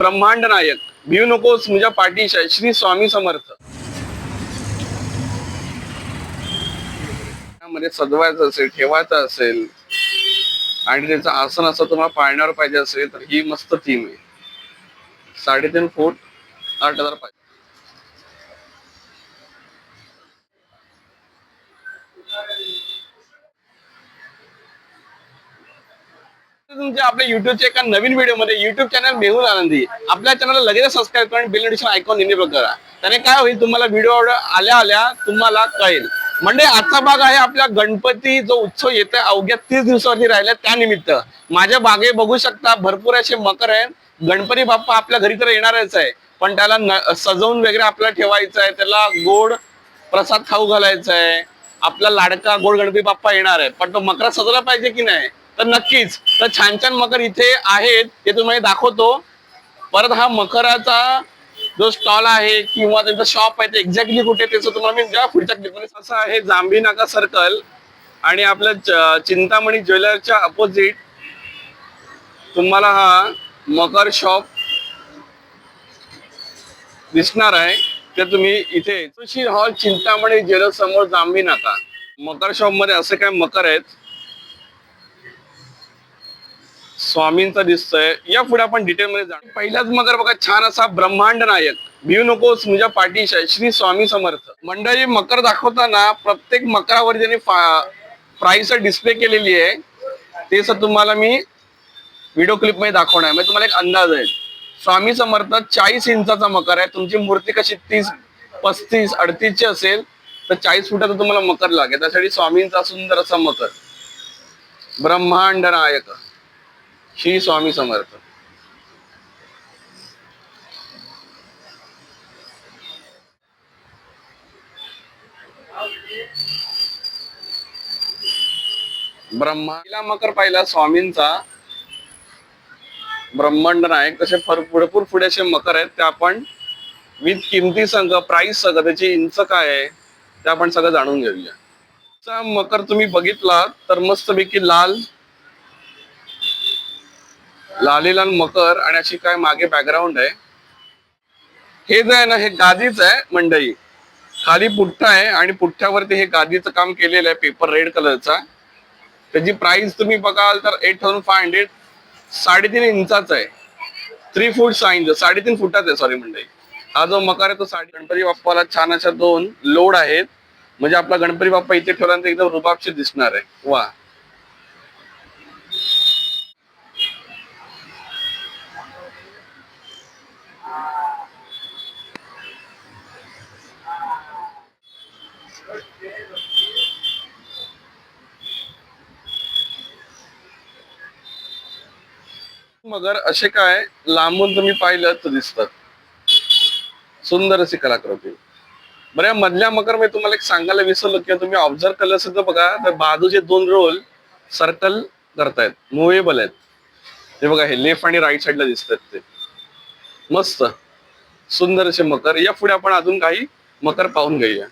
ब्रह्मांड नायक भिऊ नकोस तुझ्या पाठीशा श्री स्वामी समर्थ. मध्ये सजवायचं असेल ठेवायचं असेल आणि त्याचं आसन असं तुम्हाला पाळण्यावर पाहिजे असेल तर ही मस्त थीम आहे. साडेतीन फूट आठ हजार पाहिजे तुमच्या आपल्या युट्यूबच्या एका नवीन व्हिडिओमध्ये युट्यूब चॅनल मेहुल आनंदी. आपल्या चॅनलला लगेच सबस्क्राईब करून बिल नोटिफिकेशन आयकॉन इनेबल करा. त्याने काय होईल तुम्हाला व्हिडिओ आल्या आल्या तुम्हाला कळेल. म्हणजे आजचा भाग आहे आपला गणपती जो उत्सव येतो अवघ्या तीस दिवसावरती राहिला त्यानिमित्त. माझ्या बागे बघू शकता भरपूर असे मकर आहेत. गणपती बाप्पा आपल्या घरी तर येणारच आहे. पण त्याला सजवून वगैरे आपल्याला ठेवायचं आहे. त्याला गोड प्रसाद खाऊ घालायचा आहे. आपला लाडका गोड गणपती बाप्पा येणार आहे पण तो मकरा सजवला पाहिजे की नाही? तर नक्कीच. तर छान छान मकर इथे आहेत ते तुम्हाला दाखवतो. परत हा मकराचा जो स्टॉल आहे किंवा त्यांचं शॉप आहे ते एक्झॅक्टली कुठे त्याचं तुम्हाला मी जेव्हा पुढच्या क्लिपमध्ये असं आहे जांभी नाका सर्कल आणि आपल्या चिंतामणी ज्वेलरच्या अपोजिट तुम्हाला हा मकर शॉप दिसणार आहे. तर तुम्ही इथे तुळशी हॉल चिंतामणी ज्वेलर समोर जांभी नाका मकर शॉपमध्ये असे काय मकर आहेत? स्वामींचा दिसतोय. या पुढे आपण डिटेल मध्ये पहिल्याच पहिलाच मगर बघा छान असा ब्रह्मांड नायक भिऊ नकोस तुझ्या पाठीशी श्री स्वामी समर्थ. मंडळी मकर दाखवताना प्रत्येक मकरावर ज्यांनी प्राईस डिस्प्ले केलेली आहे. ते सर तुम्हाला मी व्हिडिओ क्लिपमध्ये दाखवणार म्हणजे तुम्हाला एक अंदाज आहे. स्वामी समर्थ चाळीस इंचाचा मकर आहे. तुमची मूर्ती कशी तीस पस्तीस अडतीसची असेल तर चाळीस फुटाचा तुम्हाला मकर लागेल. त्यासाठी स्वामींचा सुंदर असा मकर. ब्रह्मांड नायक. श्री स्वामी समर्थ. ब्रह्मा मकर पाहिला स्वामींचा. ब्रह्मांड नायक तसे भरपूर पुढे असे मकर आहेत ते आपण विथ किमती संघ प्राइस सगळं त्याची इंच काय आहे ते आपण सगळं जाणून घेऊया. मकर तुम्ही बघितला तर मस्तपैकी लाल लाली लाल मकर आणि अशी काय मागे बॅकग्राऊंड आहे. हे जे आहे ना हे गादीच आहे मंडई. खाली पुठ्ठा आहे आणि पुठ्ठ्यावरती हे गादीचं काम केलेलं आहे पेपर रेड कलरचा त्याची प्राइस तुम्ही बघाल तर एट थाउजंड फाय हंड्रेड साडेतीन इंचाचा आहे. थ्री फूट सहा इंच साडेतीन फुटाचा आहे सॉरी मंडई. हा जो मकार आहे तो साडे गणपती बाप्पाला छान अशा दोन लोड आहेत. म्हणजे आपला गणपती बाप्पा इथे ठेवल्यानंतर एकदम रुबाबशी दिसणार आहे. वा. मगर असे काय लांबून तुम्ही पाहिलं तर दिसतात. सुंदर अशी कलाकृती. बरं या मधल्या मकर मी तुम्हाला एक सांगायला विसरलो किंवा तुम्ही ऑब्झर्व केलं असेल तर बघा तर बाजूचे दोन रोल सर्कल करतायत मुव्हेबल आहेत. ते बघा हे लेफ्ट आणि राईट साईडला दिसतात ते. मस्त. सुंदर असे मकर. या पुढे आपण अजून काही मकर पाहून घेऊया.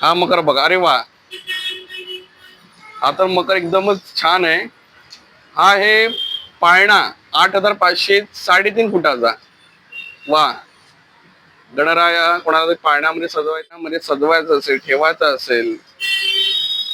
हा मकर बघा. अरे वा. हा तर मकर एकदमच छान आहे. हा आहे पाळणा आठ हजार पाचशे साडेतीन फुटाचा. वा. गणराया कोणाला पाळण्यामध्ये सजवायचा मध्ये म्हणजे सजवायचं असेल ठेवायचं असेल.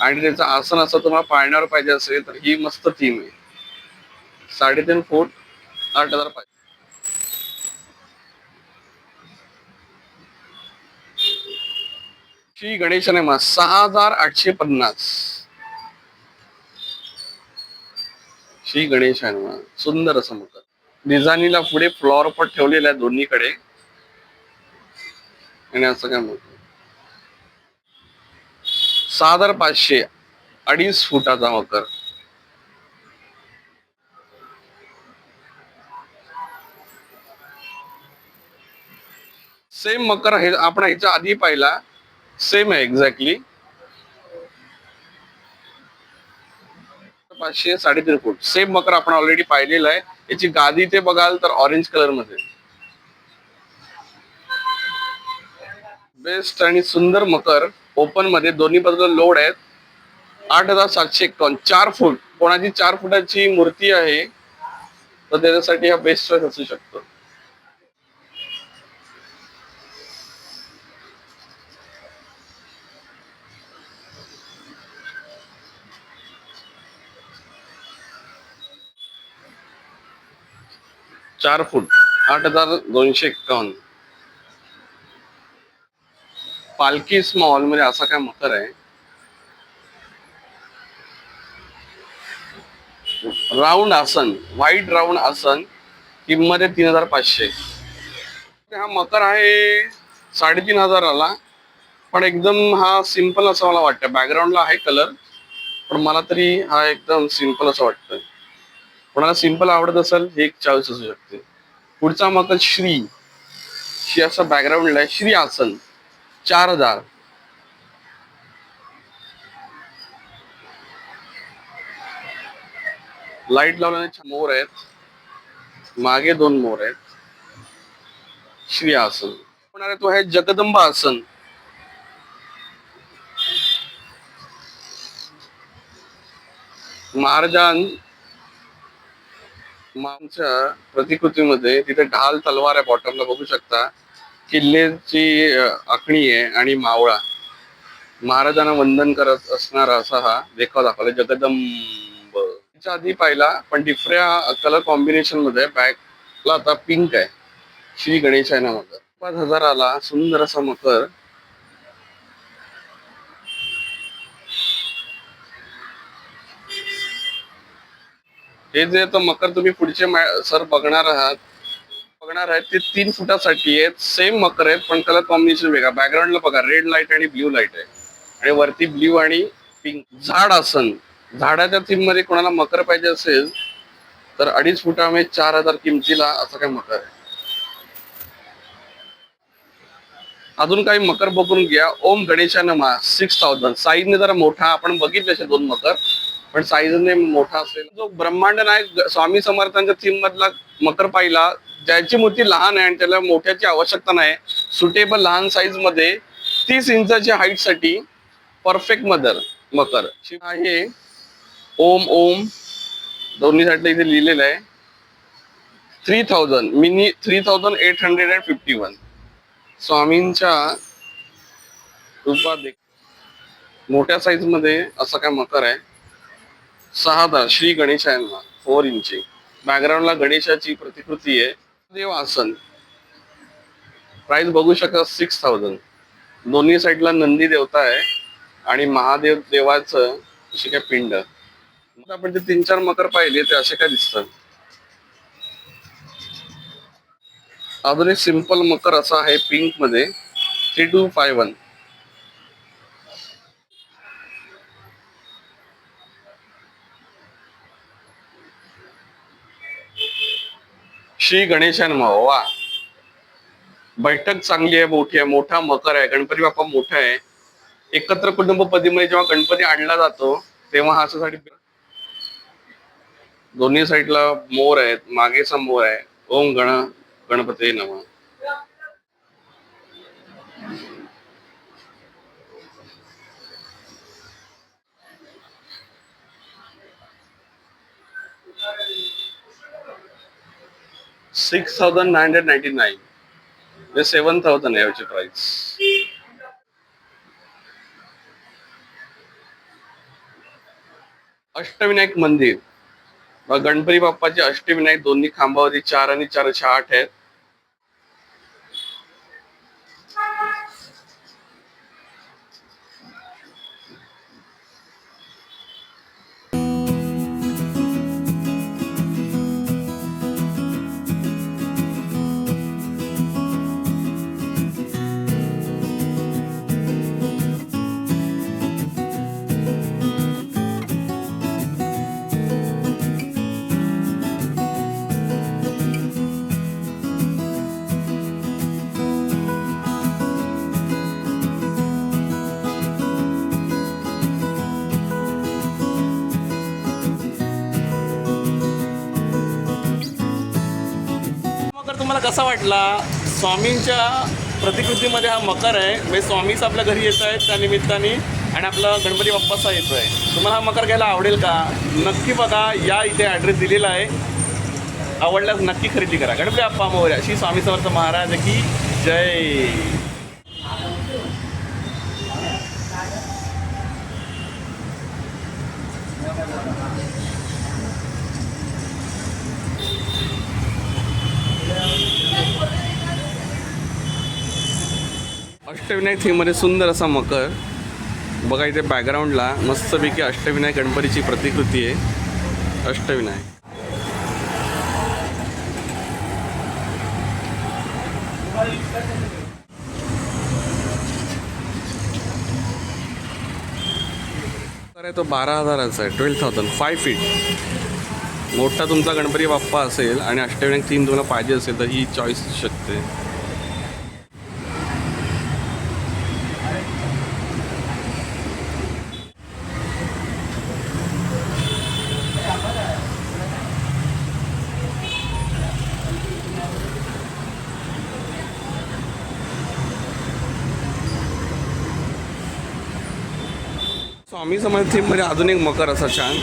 आणि त्याचं आसन असं तुम्हाला पाळण्यावर पाहिजे असेल तर ही मस्त थीम आहे. साडेतीन फूट आठ हजार पाचशे. श्री गणेश मा सहा हजार आठशे पन्नास. श्री गणेश सुंदर असं मकर डिझाईनीला पुढे फ्लॉवर पॉट ठेवलेला आहे दोन्हीकडे. आणि असं काय म्हणतो साधार हजार पाचशे अडीच फुटाचा मकर सेम मकर हे आपण ह्याच्या आधी पाहिला. सेम आहे एक्झॅक्टली पाचशे साडेतीन फूट सेम मकर आपण ऑलरेडी पाहिलेला आहे. याची गादी ते बघाल तर ऑरेंज कलरमध्ये. बेस्ट आणि सुंदर मकर ओपनमध्ये दोन्ही बाजूला लोड आहेत. आठ हजार सातशे एकावन्न. चार फूट. कोणाची चार फुटाची मूर्ती आहे तर त्याच्यासाठी हा बेस्ट असू शकतो. चार फूट आठ हजार दोनशे एक्कावन्न. पालखी स्मॉलमध्ये असा काय मकर आहे. राऊंड आसन व्हाईट राऊंड आसन किंमत आहे तीन हजार पाचशे. हा मकर आहे साडेतीन हजाराला पण एकदम हा सिंपल असं मला वाटतं. बॅकग्राऊंडला आहे कलर पण मला तरी हा एकदम सिंपल असं वाटतं कोणाला सिंपल आवडत असेल हे एक चॉईस असू शकते. पुढचा मकर श्री. श्री असं बॅकग्राऊंडला आहे. श्री आसन. चार हजार. लाइट लावल्याने मोर आहेत. मागे दोन मोर आहेत. श्री आसन. होणार तो आहे जगदंबा आसन. महाराजान मानच्या प्रतिकृतीमध्ये तिथे ढाल तलवार आहे बॉटमला बघू शकता किल्लेची आखणी आहे आणि मावळा. महाराजांना वंदन करत असणारा असा हा देखाव दाखवला. जगदंब. तिच्या आधी पाहिला पण डिफऱ्या कलर कॉम्बिनेशनमध्ये बॅकला आता पिंक आहे. श्री गणेश आहे ना मकर पाच हजाराला सुंदर असा मकर हे जे आता मकर तुम्ही पुढचे सर बघणार आहात बघणार आहेत ते तीन फुटासाठी आहेत सेम मकर आहेत पण कलर कॉम्बिनेशन वेगळा. बॅकग्राऊंडला बघा रेड लाइट आणि ब्ल्यू लाइट आहे. आणि वरती ब्ल्यू आणि पिंक झाड आसन झाडाच्या थीममध्ये कोणाला मकर पाहिजे असेल तर अडीच फुटामध्ये म्हणजे चार हजार किमतीला असं काय मकर आहे. अजून काही मकर बघून घ्या. ओम गणेशा मा सिक्स थाउजंड साईजने जरा मोठा आपण बघितले असे दोन मकर. पण साईजने मोठा असेल. जो ब्रह्मांड नायक स्वामी समर्थांच्या थीम मधला मकर पाहिला ज्याची मूर्ती लहान आहे आणि त्याला मोठ्याची आवश्यकता नाही सुटेबल लहान साईजमध्ये तीस इंचाच्या हाईटसाठी परफेक्ट मदर मकर. आहे ओम ओम दोन्ही साईडला इथे लिहिलेलं आहे. Three thousand mini three thousand eight hundred and fifty one स्वामींच्या रूपात मोठ्या साईजमध्ये असं काय मकर आहे. सहा श्री गणेशांना फोर इंची बॅकग्राऊंडला गणेशाची प्रतिकृती आहे. देव आसन. प्राइस बघू शकता सिक्स थाउजंड दोन्ही साईडला नंदी देवता आहे आणि महादेव देवाचं असे काय पिंड. आपण ते तीन चार मकर पाहिले ते असे काय दिसतात. अजून एक सिंपल मकर असा आहे पिंकमध्ये. Three two five one Shri गणेशान वा बैठक चांगली आहे मोठी आहे मोठा मकर आहे. गणपती बाप्पा मोठा आहे. एकत्र कुटुंब पद्धतीमध्ये जेव्हा गणपती आणला जातो तेव्हा हा अशासाठी दोन्ही साईडला मोर आहेत मागेचा मोर आहे. ओम गण गणपती नम. Six thousand nine hundred ninety nine. म्हणजे सेवन थाउजंड आहे याची प्राइस अष्टविनायक मंदिर. गणपती बाप्पाचे अष्टविनायक दोन्ही खांबावरती चार आणि चारशे आठ आहेत. कसा वाटला? स्वामींच्या प्रतिकृतीमध्ये हा मकर आहे. म्हणजे स्वामीच आपल्या घरी येत आहेत त्या निमित्ताने आणि आपला गणपती बाप्पाचा येतो आहे. तुम्हाला हा मकर घ्यायला आवडेल का? नक्की बघा या इथे ॲड्रेस दिलेला आहे. आवडल्यास नक्की खरेदी करा. गणपती बाप्पा मोर्या श्री स्वामी समर्थ महाराज की जय. अष्टविनायक थीममध्ये सुंदर असा मकर. बघा इथे बॅकग्राऊंडला मस्तपैकी अष्टविनायक गणपतीची प्रतिकृती आहे. अष्टविनायक. आहे तो बारा हजाराचा आहे ट्वेल्व थाउजंड फाय फीट मोठा तुमचा गणपती बाप्पा असेल आणि अष्टविनायक थीम तुम्हाला पाहिजे असेल तर ही चॉईस शकते. स्वामी समर्थ थीममध्ये अजून एक मकर असा छान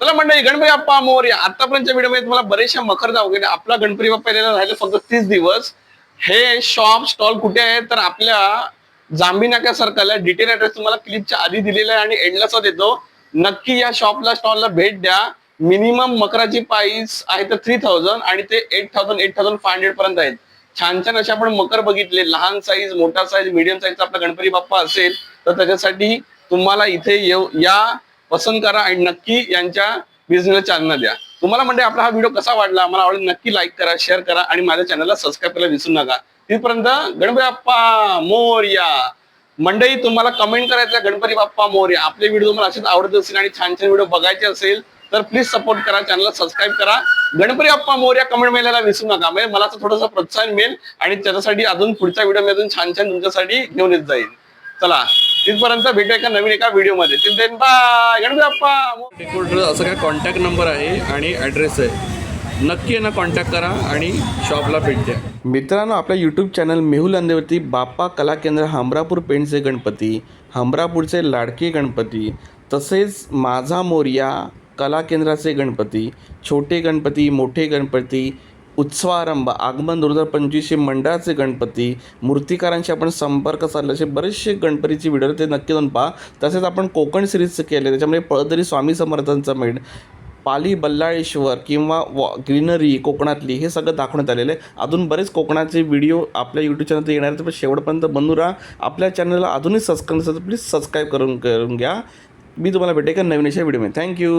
चला मंडळी गणपती बाप्पा मोर्या आतापर्यंतच्या व्हिडिओमध्ये तुम्हाला बरेचशा मकर दाखवले आपला गणपती बाप्पा यायला राहिले फक्त तीस दिवस. हे शॉप स्टॉल कुठे आहे? तर आपल्या जांभी नाक्या सरकारला डिटेल ऍड्रेस तुम्हाला क्लिपच्या आधी दिलेला आहे आणि एंडलाच देतो. नक्की या शॉपला स्टॉलला भेट द्या. मिनिमम मकराची प्राइस आहे तर थ्री थाउजंड आणि ते eight thousand eight thousand five hundred पर्यंत आहेत. छान छान असे आपण मकर बघितले. लहान साईज मोठा साईज मिडियम साईजचा आपला गणपती बाप्पा असेल तर त्याच्यासाठी तुम्हाला इथे येऊ या पसंत करा आणि नक्की यांच्या बिझनेसला चालना द्या. तुम्हाला म्हणजे आपला हा व्हिडिओ कसा वाटला? मला आवडेल नक्की लाईक करा शेअर करा आणि माझ्या चॅनलला सबस्क्राईब करायला विसरू नका. तिथपर्यंत गणपती बाप्पा मोर्या. मंडळी तुम्हाला कमेंट करायचं गणपती बाप्पा मोर्या. आपले व्हिडिओ तुम्हाला असेच आवडत असेल आणि छान छान व्हिडिओ बघायचे असेल तर प्लीज सपोर्ट करा चॅनलला सबस्क्राईब करा. गणपती बाप्पा मोर्या कमेंट मिळायला विसरू नका. म्हणजे मला तर थोडंसं प्रोत्साहन मिळेल आणि त्याच्यासाठी अजून पुढच्या व्हिडिओ अजून छान छान तुमच्यासाठी घेऊन येत जाईल. चला तिथपर्यंत भेटूया एका नवीन एका व्हिडिओमध्ये तिथे बाय गणपती बाप्पा. डेकोरेटर असं काय कॉन्टॅक्ट नंबर आहे आणि ॲड्रेस आहे. नक्की यांना कॉन्टॅक्ट करा आणि शॉपला भेट द्या. मित्रांनो आपल्या यूट्यूब चॅनल मेहुल अंदेवरती बाप्पा कला केंद्र हमरापूर पेंटचे गणपती हमरापूरचे लाडके गणपती तसेच माझा मोर्या कला केंद्राचे गणपती छोटे गणपती मोठे गणपती उत्सवारंभ आगमन दोन हजार पंचवीसशे मंडळाचे गणपती मूर्तिकारांशी आपण संपर्क साधले. असे बरेचसे गणपतीचे व्हिडिओ ते नक्की जाऊन पहा. तसेच आपण कोकण सिरीजचं केले त्याच्यामध्ये पळदरी स्वामी समर्थांचा मेढ पाली बल्लाळेश्वर किंवा वॉ ग्रीनरी कोकणातली हे सगळं दाखवण्यात आलेलं आहे. अजून बरेच कोकणाचे व्हिडिओ आपल्या यूट्यूब चॅनलवर येणार आहेत पण शेवटपर्यंत बनू राहा. आपल्या चॅनलला अजूनही सबस्क्राईब प्लीज सबस्क्राईब करून करून घ्या. मी तुम्हाला भेटेल का नवीन अशा व्हिडिओमध्ये थँक्यू